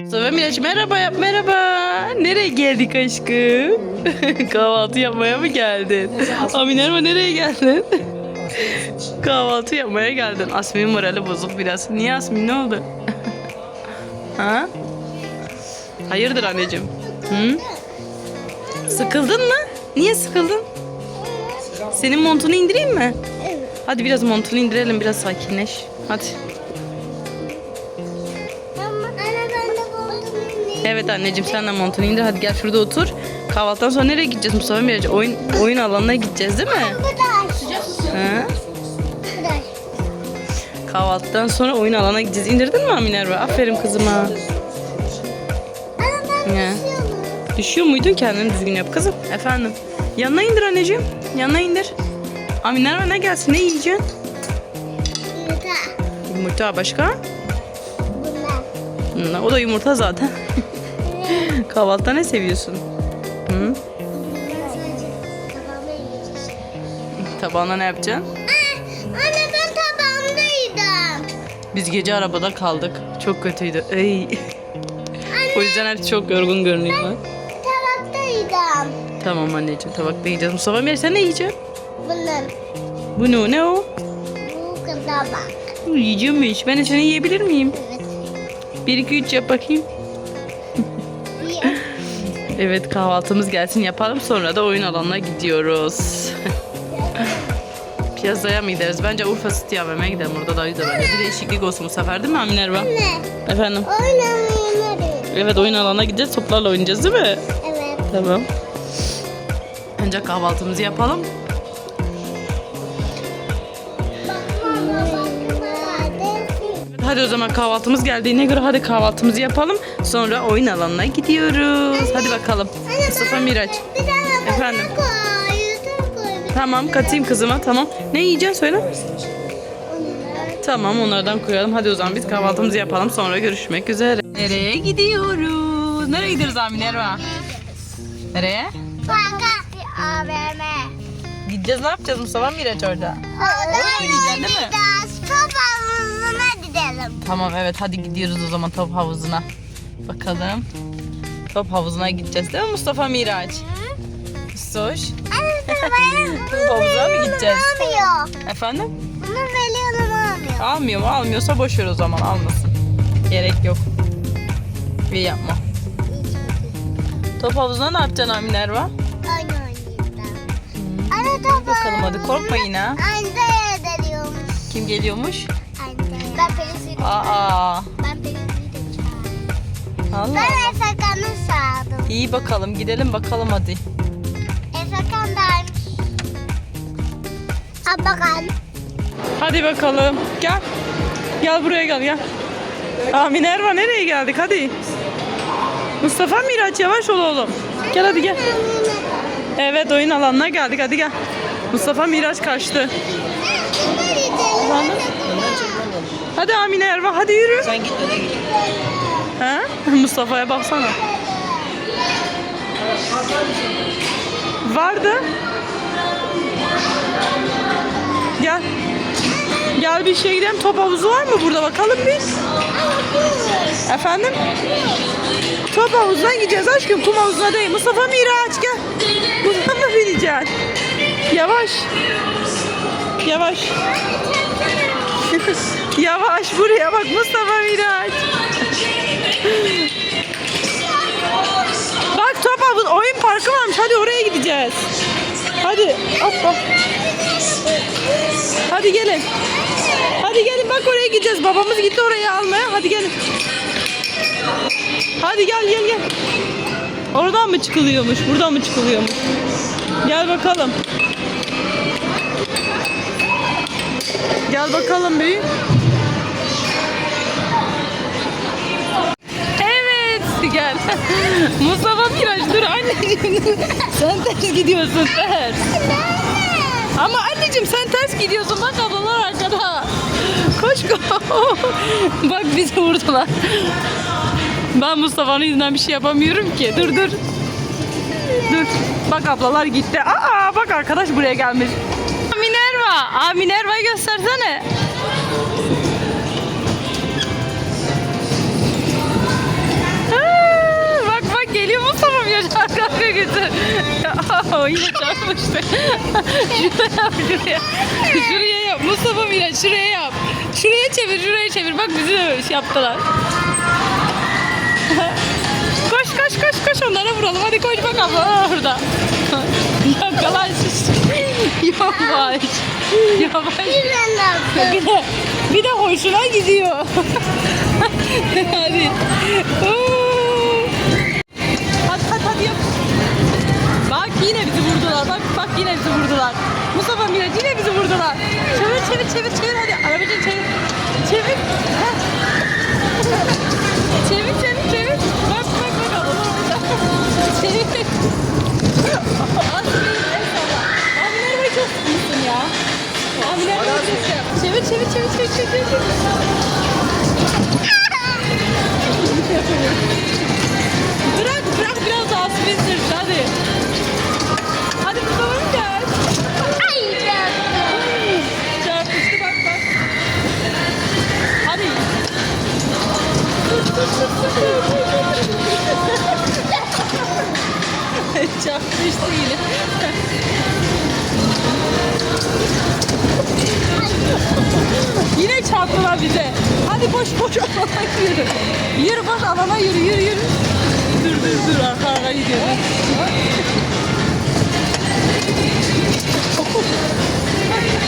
Mustafa Miraç merhaba yap merhaba. Nereye geldik aşkım? Kahvaltı yapmaya mı geldin? Aminerva nereye geldin? Kahvaltı yapmaya geldin. Asmin'in morali bozuk biraz. Niye Asmin ne oldu? ha? Hayırdır anneciğim? Hı? Sıkıldın mı? Niye sıkıldın? Senin montunu indireyim mi? Hadi biraz montunu indirelim biraz sakinleş. Hadi. Evet anneciğim sen de montunu indir. Hadi gel şurada otur. Kahvaltıdan sonra nereye gideceğiz Mustafa Miraç? Oyun, oyun alanına gideceğiz değil mi? Ha? Kahvaltıdan sonra oyun alanına gideceğiz. İndirdin mi Minerva? Aferin kızıma. Ya. Düşüyor muydun? Kendini düzgün yap kızım. Efendim. Yanına indir anneciğim. Yanına indir. Aa, Minerva ne gelsin? Ne yiyeceksin? Yumurta. Yumurta başka? Bunlar. O da yumurta zaten. Kahvaltıda ne seviyorsun? Hı? Yiyeceğim. Tabağına ne yapacaksın? Anne ben tabağımdaydım. Biz gece arabada kaldık. Çok kötüydü. Ey. o yüzden her çok yorgun görünüyor. Tabaktaydım. Tamam anneciğim tabakta yiyeceğiz. Mustafa Meri sen ne yiyeceksin? Bunlar. Bu ne o? Ne o? Bu tabak. Yiyeceğimmiş. Ben de seni yiyebilir miyim? Evet. 1 2 3 yap bakayım. Evet kahvaltımız gelsin yapalım sonra da oyun alanına gidiyoruz. Piyazaya mı gideriz? Bence Urfa City AVM'ye gidelim. Orada daha güzel bence. Bir değişiklik olsun bu sefer değil mi Minerva? Ne? Efendim? Oynamayı Evet oyun alanına gideceğiz. Toplarla oynayacağız değil mi? Evet. Tamam. Önce kahvaltımızı yapalım. Hadi o zaman kahvaltımız geldiğine göre hadi kahvaltımızı yapalım. Sonra oyun alanına gidiyoruz. Hadi bakalım. Mustafa Miraç. Efendim? koy. Tamam katayım kızıma tamam. Ne yiyeceksin söyle. Onlar. Tamam onlardan koyalım. Hadi o zaman biz kahvaltımızı yapalım. Sonra görüşmek üzere. Nereye gidiyoruz? Nereye gidiyoruz abi Nerva? Nereye? Fakat AVM. Gideceğiz ne yapacağız Mustafa Miraç orada? Orada oynayacağız, değil mi? Top havuzuna gidelim. Tamam evet hadi gidiyoruz o zaman top havuzuna. Bakalım. Top havuzuna gideceğiz değil mi Mustafa Miraç? Soş. Top havuzuna mı gideceğiz? Almıyor. Efendim? Bunu Velia'nın almıyor. Almıyor mu? Almıyorsa boş ver o zaman almasın. Gerek yok. Bir yapma. Top havuzuna ne yapacaksın abi Nerva? Oyun oynayacağım. Anne top Bakalım hadi korkma yine. ha. Anne. Kim geliyormuş? Anne. Ben Pelin'i Aa. Ben Pelin'i. Allah. Ben Efekan'ı sağdım. İyi bakalım gidelim bakalım hadi. Efekan daymış. Ha bakalım. Hadi bakalım. Gel. Gel buraya gel gel. Aa Minerva nereye geldik hadi. Mustafa Miraç yavaş ol oğlum. Gel hadi gel. Evet oyun alanına geldik hadi gel. Mustafa Miraç kaçtı. Hadi Amine Erva hadi yürü. Sen git öne git. Ha? Mustafa'ya baksana. Vardı. Gel. Gel bir şey gidelim. Top havuzu var mı burada bakalım biz. Efendim? Top havuzuna gideceğiz aşkım. Kum havuzuna değil. Mustafa Miraç gel. Yavaş. Yavaş buraya bak Mustafa Miraç. Bak top havuz oyun parkı varmış. Hadi oraya gideceğiz. Hadi. Hoppa. Hadi gelin. Hadi gelin bak oraya gideceğiz. Babamız gitti oraya almaya. Hadi gelin. Hadi gel gel gel. Oradan mı çıkılıyormuş? Buradan mı çıkılıyormuş? Gel bakalım. Gel bakalım bir. Evet gel. Mustafa Miraç dur anneciğim. sen ters gidiyorsun ters. Ama anneciğim sen ters gidiyorsun bak ablalar arkada. Koş koş. bak bizi vurdular. Ben Mustafa'nın yüzünden bir şey yapamıyorum ki. Dur dur. Dur. Bak ablalar gitti. Aa bak arkadaş buraya gelmiş. Erva. Aa Minerva'yı göstersene. Aa, bak bak geliyor mu sanamıyor şarkı gücü. Oo, yine çarpmıştı. şuraya şuraya. Yap. Mustafa Miraç şuraya yap. Şuraya çevir şuraya çevir. Bak bizi de şey yaptılar. koş koş koş koş onlara vuralım. Hadi koş bak abla orada. Yakalaş. Yok vay. Yavaş. Bir de, bir de hoşuna gidiyor. Oo. Hadi hadi hadi yap. Bak yine bizi vurdular. Bak bak yine bizi vurdular. Mustafa Miraç yine bizi vurdular. Çevir çevir çevir çevir hadi. Arabacı çevir. Çevir Çarpıştı yine. Yine çarptılar bize. Hadi koş koş alana yürü. Yürü koş alana yürü yürü yürü. Dur dur dur arka arka gidiyoruz. Hadi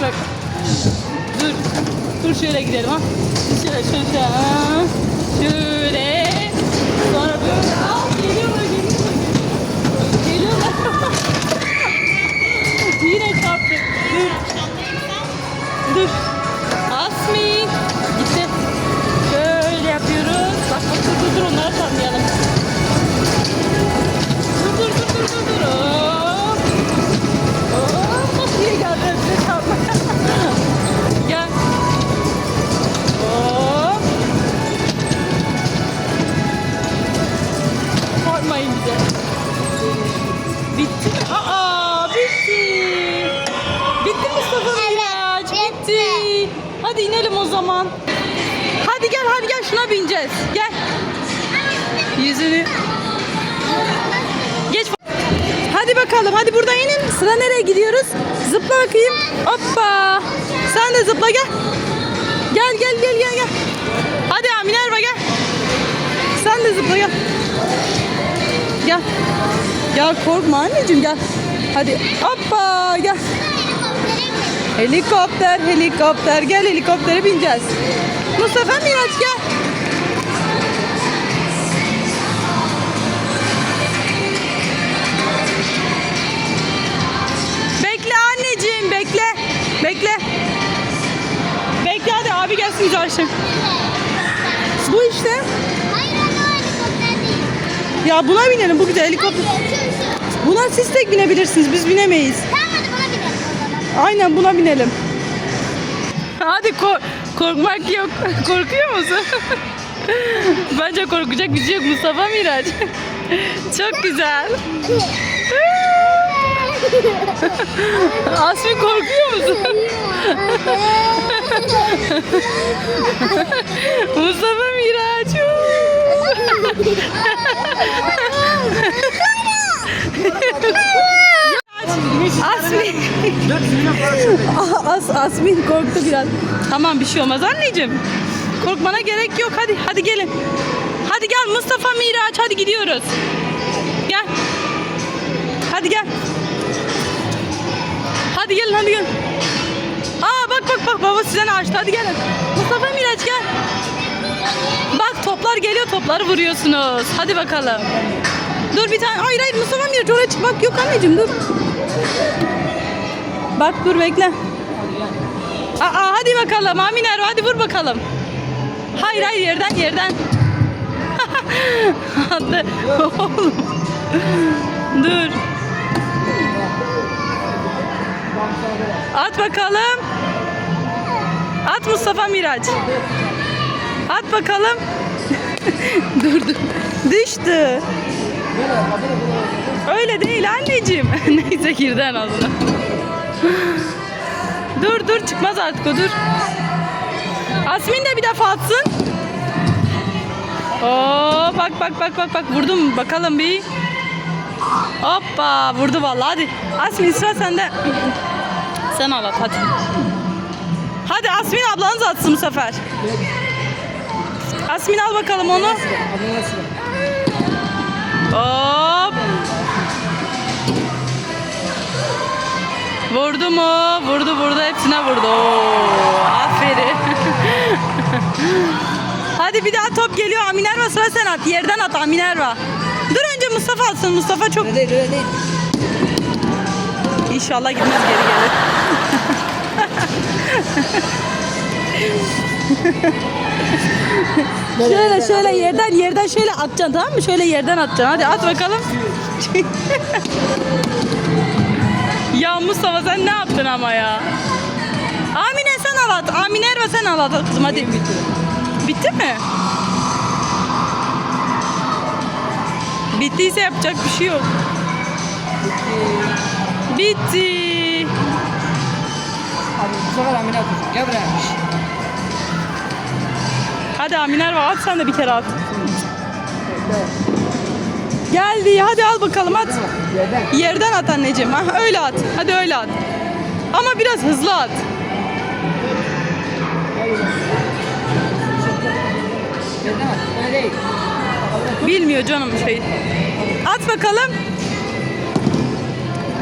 Çarpmıştık. Dur. Dur şöyle gidelim ha. Hadi inelim o zaman. Hadi gel hadi gel şuna bineceğiz. Gel. Yüzünü. Geç. Hadi bakalım hadi burada inin. Sıra nereye gidiyoruz? Zıpla bakayım. Hoppa. Sen de zıpla gel. Gel gel gel gel gel. Hadi Minerva gel. Sen de zıpla gel. Gel. Gel korkma anneciğim gel. Hadi hoppa gel. Helikopter helikopter gel helikoptere bineceğiz. Mustafa Miraç gel. Bekle anneciğim bekle. Bekle. Bekle hadi abi gelsin Carşım. Bu işte. Ya buna binelim bu güzel helikopter. Buna siz tek binebilirsiniz biz binemeyiz. Tamam hadi buna binelim o zaman. Aynen buna binelim. Hadi ko- korkmak yok. Korkuyor musun? Bence korkacak bir şey yok Mustafa Miraç. Çok güzel. Asmi korkuyor musun? Mustafa Miraç. Asmi. As, Asmin korktu biraz. Tamam bir şey olmaz anneciğim. Korkmana gerek yok. Hadi hadi gelin. Hadi gel Mustafa Miraç hadi gidiyoruz. Gel. Hadi gel. Hadi gelin hadi gelin. Aa bak bak bak baba size ne açtı hadi gelin. Mustafa Miraç gel. Bak toplar geliyor topları vuruyorsunuz. Hadi bakalım. Dur bir tane. Hayır hayır Mustafa Miraç oraya çıkmak yok anneciğim dur. Bak dur bekle. Aa hadi bakalım Aminer hadi vur bakalım. Hayır hayır yerden yerden. Hadi. Oğlum. Dur. At bakalım. At Mustafa Miraç. At bakalım. dur dur. Düştü. Öyle değil anneciğim. Neyse girdi en ağzına. Dur dur çıkmaz artık o dur. Asmin de bir defa atsın. Oo bak bak bak bak bak vurdum bakalım bir. Hoppa vurdu vallahi hadi. Asmin sıra sende. Sen al at hadi. Hadi Asmin ablanız atsın bu sefer. Asmin al bakalım onu. Hop. Vurdu mu? Vurdu vurdu hepsine vurdu. Oo, aferin. Hadi bir daha top geliyor. Aminerva sıra sen at. Yerden at Aminerva. Dur önce Mustafa atsın. Mustafa çok... Öyle değil öyle değil. İnşallah gitmez geri gelir. şöyle şöyle yerden yerden şöyle atacaksın tamam mı? Şöyle yerden atacaksın. Hadi at bakalım. Mustafa sen ne yaptın ama ya? Amine sen al at. Amine Erva sen al at kızım hadi. Bitti mi? Bittiyse yapacak bir şey yok. Bitti. Abi bu sefer Amine atacak. Gel buraya. Hadi Aminer var at sen de bir kere at. Geldi hadi al bakalım at. Yerden. At anneciğim. Ha, öyle at. Hadi öyle at. Ama biraz hızlı at. Bilmiyor canım şey. At bakalım.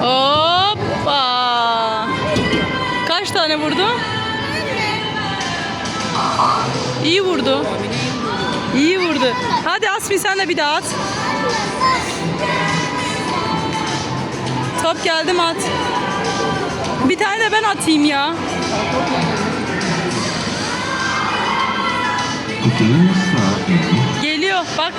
Hoppa. Kaç tane vurdu? İyi vurdu. İyi vurdu. Hadi Asmi sen de bir daha at. Top geldi mi at. Bir tane ben atayım ya. Geliyor bak.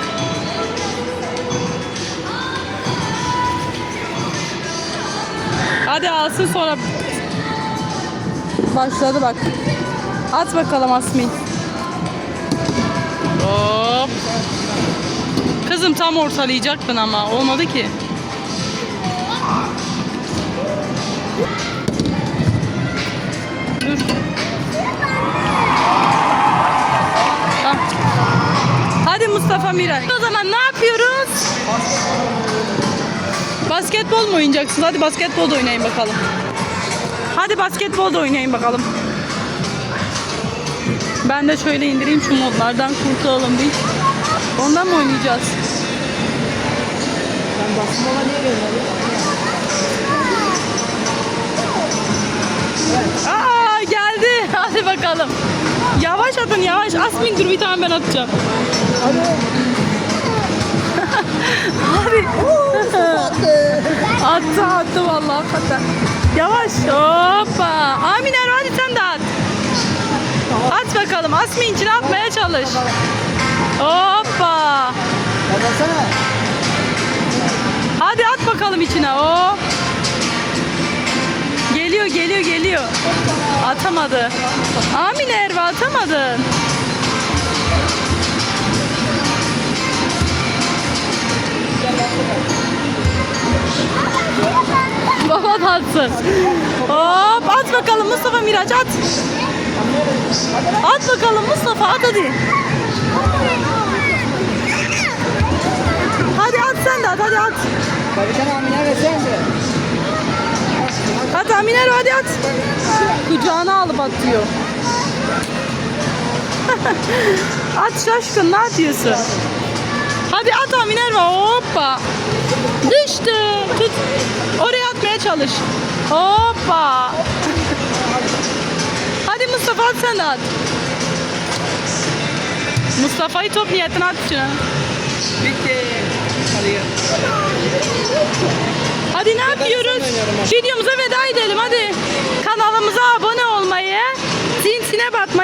Hadi alsın sonra. Başladı bak. At bakalım Asmin. Hop. Kızım tam ortalayacaktın ama olmadı ki. Dur. Hadi Mustafa Miray. O zaman ne yapıyoruz? Basketbol mu oynayacaksınız? Hadi basketbol da oynayın bakalım. Hadi basketbol da oynayın bakalım. Ben de şöyle indireyim şu modlardan kurtulalım bir. Ondan mı oynayacağız? Ben basım olan niye görmedim? Aa geldi. Hadi bakalım. Yavaş atın yavaş. Asmin dur bir tane ben atacağım. Hadi. attı attı vallahi hakikaten. Yavaş. Hoppa. Aminer hadi sen de at. At bakalım. Asmin içine atmaya çalış. Hoppa. Ya baksana. Hadi at bakalım içine. Hop. Geliyor geliyor geliyor. Atamadı. Amine Erva atamadın. Baba da atsın. Hop at bakalım Mustafa Miraç at. At bakalım Mustafa at hadi. Hadi at sen de at hadi at. At Aminer hadi at. Kucağına alıp atıyor. at şaşkın ne yapıyorsun? Hadi at Aminer hoppa. Düştü. Tut. Oraya atmaya çalış. Hoppa. Hadi Mustafa at sen at. Mustafa'yı top niyetine at şuna. Bitti. Hadi ne yapıyoruz? Videomuza veda edelim hadi. Kanalımıza abone olmayı, zincine batmayı.